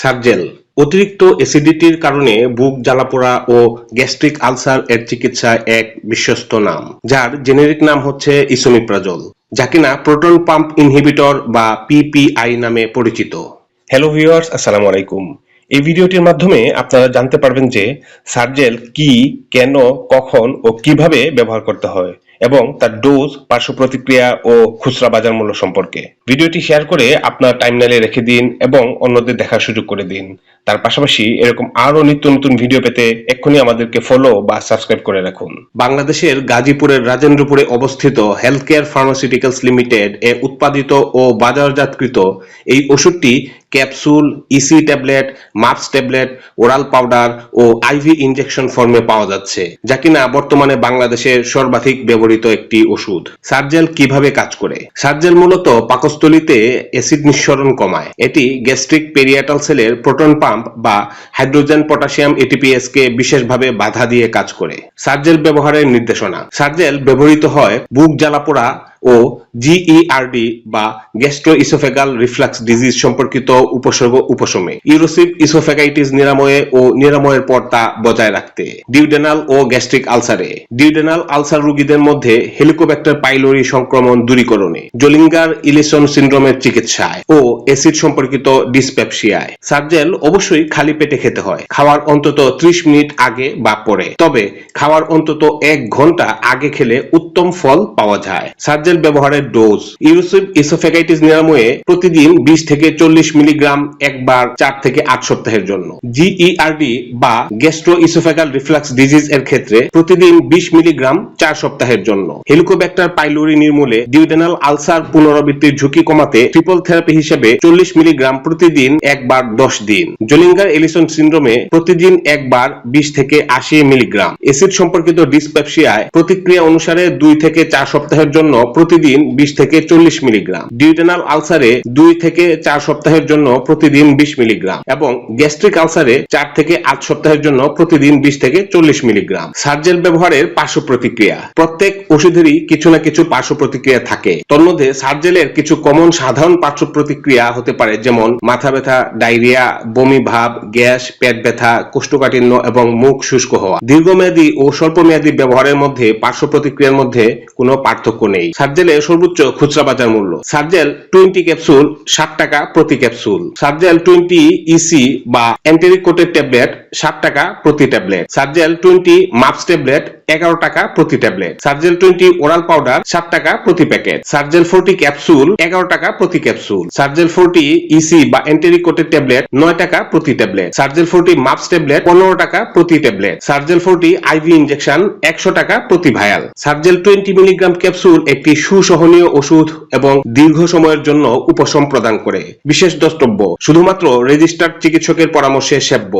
সার্জেল, অতিরিক্ত অ্যাসিডিটির কারণে বুক জ্বালাপোড়া ও গ্যাস্ট্রিক আলসার এর চিকিৎসায় এক বিশ্বস্ত নাম, যার জেনেরিক নাম হচ্ছে ইসোমিপ্রাজল, যা কিনা প্রোটন পাম্প ইনহিবিটর বা পিপিআই নামে পরিচিত। হ্যালো ভিউয়ার্স আসসালামু আলাইকুম। এই ভিডিওটির মাধ্যমে আপনারা জানতে পারবেন যে সার্জেল কি, কেন, কখন ও কীভাবে ব্যবহার করতে হয়। এবং তার ডোজ পার্শ্ব প্রতিক্রিয়া ও খুচরা বাজার মূল্য সম্পর্কে। ভিডিওটি শেয়ার করে আপনার টাইমলাইনে রেখে দিন এবং অন্যদের দেখার সুযোগ করে দিন। তার পাশাপাশি এরকম আরও নিত্য নতুন ভিডিও পেতে এক্ষুনি আমাদেরকে ফলো বা সাবস্ক্রাইব করে রাখুন। বাংলাদেশের গাজীপুরের রাজেন্দ্রপুরে অবস্থিত হেলথ কেয়ার ফার্মাসিউটিক্যালস লিমিটেড এ উৎপাদিত ও বাজারজাতকৃত এই ওষুধটি capsule EC tablet MUPS tablet oral powder ও আইভি ইনজেকশন ফর্মে পাওয়া যাচ্ছে, যা কিনা বর্তমানে বাংলাদেশের সর্বাধিক ব্যবহৃত একটি ওষুধ। সার্জেল কীভাবে কাজ করে? সার্জেল মূলত পাকস্থলিতে অ্যাসিড নিঃসরণ কমায়। এটি গ্যাস্ট্রিক পেরিয়াটাল সেলের প্রোটন পাম্প বা হাইড্রোজেন পটাশিয়াম এটিপিএস কে বিশেষভাবে বাধা দিয়ে কাজ করে। সার্জেল ব্যবহারের নির্দেশনা। সার্জেল ব্যবহৃত হয় বুক জ্বালাপোড়া ও জিইআরডি বা গ্যাস্ট্রো ইসোফেগাল রিফ্লাক্স ডিজিজ সম্পর্কিত উপসর্গ উপশমে। ইউরোসিভ ইসোফেগাইটিস নিরাময়ে ও নিরাময়ের পর তা বজায় রাখতে। ডিউডেনাল ও গ্যাস্ট্রিক আলসারে ডিউডেনাল আলসার রোগীদের মধ্যে হেলিকোব্যাক্টার পাইলোরি সংক্রমণ দূরীকরণে। জোলিঙ্গার ইলিসন সিন্ড্রোমের চিকিৎসায় ও অ্যাসিড সম্পর্কিত ডিসপেপসিয়ায় সার্জেল অবশ্যই খালি পেটে খেতে হয়। খাওয়ার অন্তত ত্রিশ মিনিট আগে বা পরে। তবে খাওয়ার অন্তত এক ঘণ্টা আগে খেলে উত্তম ফল পাওয়া যায়। সার্জেল ব্যবহারের ডোজ। ইউরোসিভ ইসোফেগাইটিস নিরাময়ে প্রতিদিন বিশ থেকে চল্লিশ মিলিগ্রাম, একবার চার থেকে আট সপ্তাহের জন্য। জিইআরডি বা গ্যাস্ট্রো ইসোফেগাল রিফ্লাক্স ডিজিজ এর ক্ষেত্রে প্রতিদিন বিশ মিলিগ্রাম, চার সপ্তাহের জন্য। হেলিকোব্যাক্টার পাইলোরি নির্মূলে ডিউডেনাল আলসার পুনরাবৃত্তির ঝুঁকি কমাতে ট্রিপল থেরাপি হিসেবে চল্লিশ মিলিগ্রাম প্রতিদিন একবার দশ দিন। জলিঙ্গার এলিসন সিন্ড্রোমে প্রতিদিন একবার বিশ থেকে আশি মিলিগ্রাম। এসিড সম্পর্কিত ডিসপ্যাপসিয়ায় প্রতিক্রিয়া অনুসারে দুই থেকে চার সপ্তাহের জন্য প্রতিদিন বিশ থেকে চল্লিশ মিলিগ্রাম। ডিউটেনাল আলসারে দুই থেকে চার সপ্তাহের জন্য প্রতিদিন বিশ মিলিগ্রাম এবং গ্যাস্ট্রিক আলসারে চার থেকে আট সপ্তাহের জন্য প্রতিদিন বিশ থেকে চল্লিশ মিলিগ্রাম। সার্জেল ব্যবহারের পার্শ্ব প্রতিক্রিয়া। প্রত্যেক ওষুধেরই কিছু না কিছু পার্শ্ব প্রতিক্রিয়া থাকে। তন্মধ্যে সার্জেলের কিছু কমন সাধারণ পার্শ্ব প্রতিক্রিয়া হতে পারে যেমন মাথা ব্যথা, ডায়রিয়া, বমি ভাব, গ্যাস, পেট ব্যথা, কোষ্ঠকাঠিন্য এবং মুখ শুষ্ক হওয়া। দীর্ঘমেয়াদী ও স্বল্পমেয়াদী ব্যবহারের মধ্যে পার্শ্ব প্রতিক্রিয়ার মধ্যে কোনো পার্থক্য নেই। সার্জেলের সর্বোচ্চ খুচরা বাজার মূল্য। সার্জেল টোয়েন্টি ক্যাপসুল, ষাট টাকা প্রতি ক্যাপসুল। সার্জেল টোয়েন্টি ইসি বা অ্যান্টেরিকোটের ট্যাবলেট, ষাট টাকা প্রতি tablet. Sergel twenty MUPS tablet এগারো টাকা প্রতি tablet. Sergel twenty oral powder, সাত টাকা প্রতি প্যাকেট। সার্জেল ফোরটি ক্যাপসুল, এগারো টাকা প্রতি ক্যাপসুল। সার্জেল ফোরটি ইসি বা অ্যান্টেরিক কোটেড ট্যাবলেট, নয় টাকা প্রতি tablet. Sergel forty MUPS tablet, পনেরো টাকা প্রতি tablet. Sergel forty IV injection, একশো টাকা প্রতি vial. Sergel twenty milligram capsule একটি সুসহনীয় ওষুধ এবং দীর্ঘ সময়ের জন্য উপশম প্রদান করে। বিশেষ দ্রষ্টব্য, শুধুমাত্র রেজিস্টার্ড চিকিৎসকের পরামর্শে সেব্য।